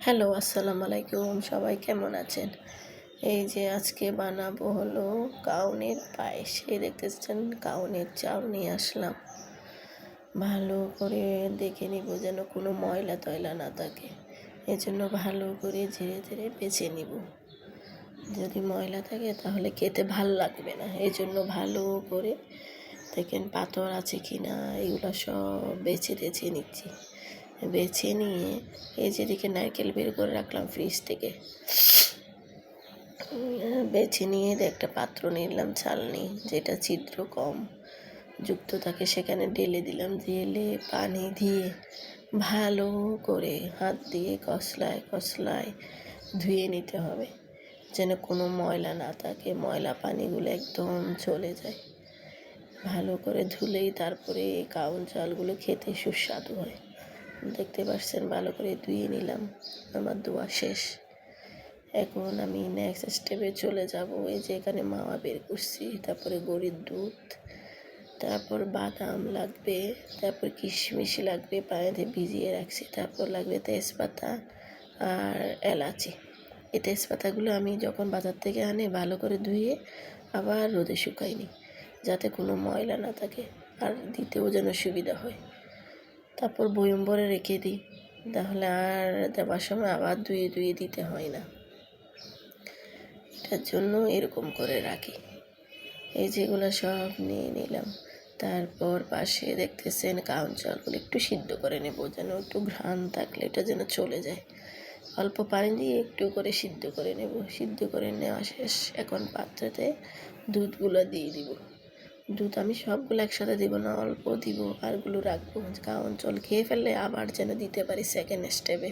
Hello, আসসালামু আলাইকুম। সবাই কেমন আছেন? এই যে আজকে বানাবো হলো কাউনের পায়েস। এই দেখতেছেন, কাউনের চাল নিয়ে আসলাম। ভালো করে দেখে নিব যেন কোনো ময়লা তয়লা না থাকে। এজন্য ভালো করে ধীরে ধীরে বেছে নিব। যদি ময়লা থাকে তাহলে খেতে ভালো লাগবে না। এই জন্য ভালো করে দেখেন পাথর আছে কি না এগুলো সব বেছে বেছে নিচ্ছি। বেছে নিয়ে এই যেদিকে নারকেল বের করে রাখলাম ফ্রিজ থেকে। বেছে নিয়ে একটা পাত্র নিলাম ছালনি যেটা ছিদ্র কম, যুক্ত থাকে, সেখানে ঢেলে দিলাম, ঢেলে পানি দিয়ে ভালো করে হাত দিয়ে কসলায় কসলায় ধুয়ে নিতে হবে, যেন কোনো ময়লা না থাকে, ময়লা পানিগুলো একদম চলে যায়। ভালো করে ধুলেই তারপরে কাউন চালগুলো খেতে সুস্বাদু হয়। দেখতে পাচ্ছেন ভালো করে ধুয়ে নিলাম। আমার দোয়া শেষ। এখন আমি নেক্সট স্টেপে চলে যাব। এই যে এখানে মাওয়া বের করছি, তারপরে গরির দুধ, তারপর বাদাম লাগবে, তারপর কিশমিশ লাগবে, পানিতে ভিজিয়ে রাখছি, তারপর লাগবে তেজপাতা আর এলাচি। এই তেজপাতাগুলো আমি যখন বাজার থেকে আনে, ভালো করে ধুয়ে আবার রোদে শুকাইনি, যাতে কোনো ময়লা না থাকে, আর দিতেও যেন সুবিধা হয়। তারপর বয়ম ভরে রেখে দিই। তাহলে আর দেওয়ার সময় আবার ধুয়ে ধুয়ে দিতে হয় না। এটার জন্য এরকম করে রাখি। এই যেগুলো সব নিয়ে নিলাম। তারপর পাশে দেখতেছেন কাউন একটু সিদ্ধ করে নেব, যেন একটু ঘ্রাণ থাকলে এটা যেন চলে যায়। অল্প পানি দিয়ে একটু করে সিদ্ধ করে নেব। সিদ্ধ করে নেওয়া শেষ। এখন পাত্রতে দুধগুলো দিয়ে দিব। দুধ আমি সবগুলো একসাথে দিব, না অল্প দিব, আরগুলো রাখব। কারণ জল খেয়ে ফেললে আবার যেন দিতে পারি সেকেন্ড স্টেপে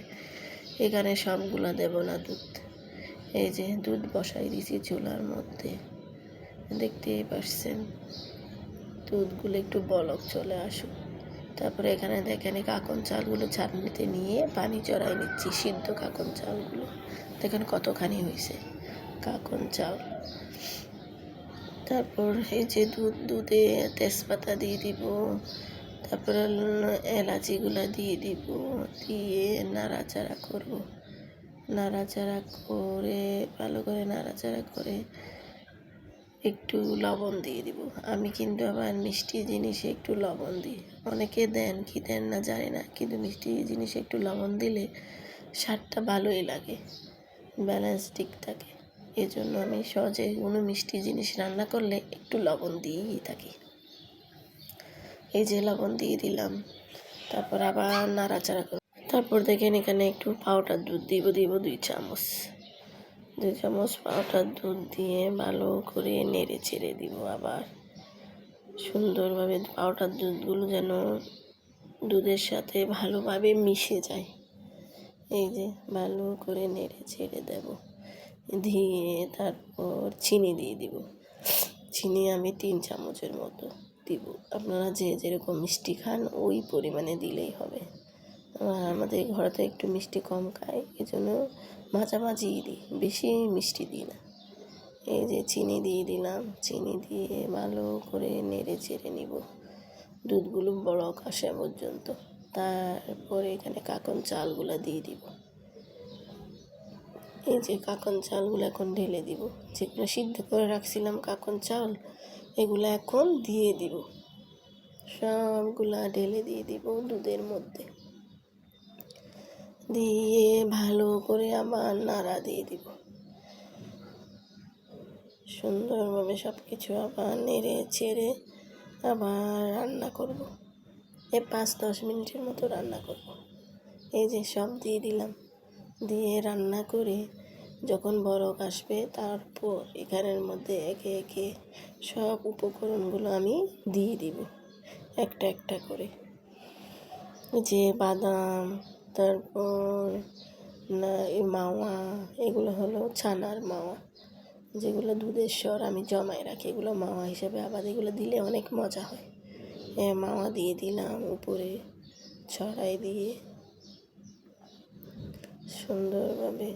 এখানে সবগুলো দেব না দুধ। এই যে দুধ বসাই দিছি চুলার মধ্যে। দেখতেই পারছেন? দুধগুলো একটু বলক চলে আসুক। তারপরে এখানে দেখেন কাকন চালগুলো ছাটনিতে নিয়ে পানি চড়াই নিচ্ছি, সিদ্ধ কাকন চালগুলো। দেখেন কতখানি হয়েছে কাকন চাল। তারপর এই যে দুধ, দুধে তেজপাতা দিয়ে দিব। তারপর এলাচিগুলো দিয়ে দিব। দিয়ে নাড়াচাড়া করব। নাড়াচাড়া করে, ভালো করে নাড়াচাড়া করে একটু লবণ দিয়ে দিব। আমি কিন্তু আবার মিষ্টি জিনিসে একটু লবণ দিই। অনেকে দেন, কি দেন না জানি না। কিন্তু মিষ্টি জিনিসে একটু লবণ দিলে স্বাদটা ভালোই লাগে। ব্যালেন্স ঠিক থাকে। এই জন্য আমি সহজে কোনো মিষ্টি জিনিস রান্না করলে একটু লবণ দিয়েই থাকি। এই যে লবণ দিয়ে দিলাম, তারপর আবার নাড়াচাড়া করব। তারপর দেখেন এখানে একটু পাউডার দুধ দিব দিব দুই চামচ। দুই চামচ পাউডার দুধ দিয়ে ভালো করে নেড়ে ছেড়ে দিব আবার। সুন্দরভাবে পাউডার দুধগুলো যেন দুধের সাথে ভালোভাবে মিশে যায়। এই যে ভালো করে নেড়ে ছেড়ে দেবো। দিয়ে তারপর চিনি দিয়ে দিব। চিনি আমি তিন চামচের মতো দিব। আপনারা যে যেরকম মিষ্টি খান, ওই পরিমাণে দিলেই হবে। আমাদের ঘরেতে একটু মিষ্টি কম খায় এই জন্য মাঝামাঝি দিই, বেশি মিষ্টি দিই না। এই যে চিনি দিয়ে দিলাম, চিনি দিয়ে ভালো করে নেড়ে চেড়ে নিব। দুধগুলো বড় আসা পর্যন্ত। তারপরে এখানে কাকন চালগুলো দিয়ে দিব। এই যে কাকন চালগুলো এখন ঢেলে দিব। যেগুলো সিদ্ধ করে রাখছিলাম কাকন চাল, এগুলো এখন দিয়ে দিব। সবগুলা ঢেলে দিয়ে দিব দুধের মধ্যে। দিয়ে ভালো করে আবার নাড়া দিয়ে দিব। সুন্দরভাবে সব কিছু আবার নেড়ে ছেড়ে আবার রান্না করব। এ পাঁচ দশ মিনিটের মতো রান্না করব। এই যে সব দিয়ে দিলাম। দিয়ে রান্না করে যখন বরফ আসবে, তারপর এখানের মধ্যে একে একে সব উপকরণগুলো আমি দিয়ে দিব, একটা একটা করে। যে বাদাম, তারপর না, এই মাওয়া, এগুলো হলো ছানার মাওয়া। যেগুলো দুধের স্বর আমি জমাই রাখি, এগুলো মাওয়া হিসেবে আবার এগুলো দিলে অনেক মজা হয়। এ মাওয়া দিয়ে দিলাম উপরে ছড়াই দিয়ে। সুন্দরভাবে।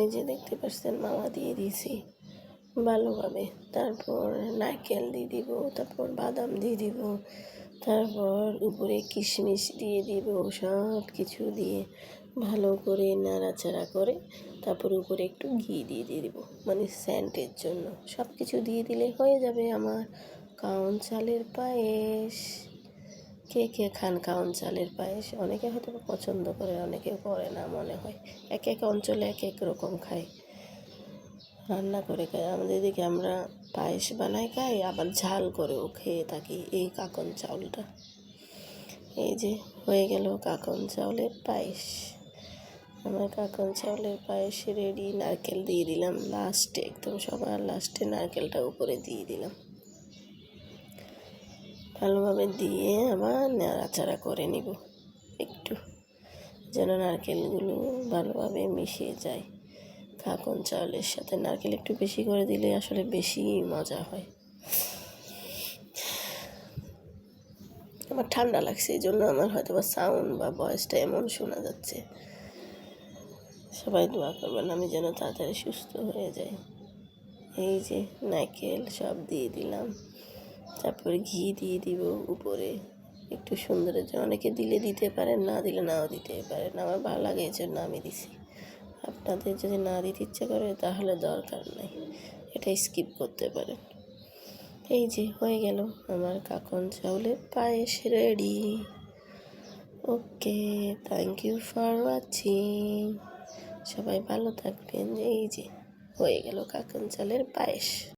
এই যে দেখতে পাচ্ছেন মামা দিয়ে দিয়েছি ভালোভাবে। তারপর নারকেল দিয়ে দিব, তারপর বাদাম দিয়ে দিব, তারপর উপরে কিশমিশ দিয়ে দিব সব কিছু দিয়ে ভালো করে নাড়াচাড়া করে তারপর উপরে একটু ঘি দিয়ে দিয়ে দিব মানে স্যান্টের জন্য। সব কিছু দিয়ে দিলে হয়ে যাবে আমার কাউন চালের পায়েস। কে কে খান কাউন চালের পায়েস? অনেকে হয়তো পছন্দ করে অনেকে করে না মনে হয়। এক এক অঞ্চলে এক এক রকম খায়। রান্না করে খাই আমাদের এদিকে আমরা পায়েস বানাই, খাই, আবার ঝাল করেও খেয়ে থাকি এই কাকন চাউলটা। এই যে, হয়ে গেল কাকন চাউলের পায়েস। আমার কাকন চাউলের পায়েস রেডি নারকেল দিয়ে দিলাম। লাস্টে একদম সবার লাস্টে নারকেলটা উপরে দিয়ে দিলাম। ভালোভাবে দিয়ে আবার নাড়াচাড়া করে নিব একটু, যেন নারকেলগুলো ভালোভাবে মিশিয়ে যায়। কাকন চাউলের সাথে নারকেল একটু বেশি করে দিলে আসলে বেশি মজা হয়। আমার ঠান্ডা লাগছে, এই জন্য আমার হয়তো বা সাউন্ড বা ভয়েসটা এমন শোনা যাচ্ছে। সবাই দোয়া করবেন আমি যেন তাড়াতাড়ি সুস্থ হয়ে যাই। এই যে নারকেল সব দিয়ে দিলাম। তারপরে ঘি দিয়ে দিব উপরে। একটু সুন্দরের জন্য অনেকে দিলে দিতে পারেন না দিলে নাও দিতে পারেন আমার ভালো লাগে এই জন্য আমি দিছি। আপনাদের যদি না দিতে ইচ্ছে করে, তাহলে দরকার নাই। এটা স্কিপ করতে পারেন। এই যে, হয়ে গেল আমার কাকন চাউলের পায়েস ready okay thank you for watching সবাই ভালো থাকবেন। এই যে, হয়ে গেল কাকন চালের পায়েস।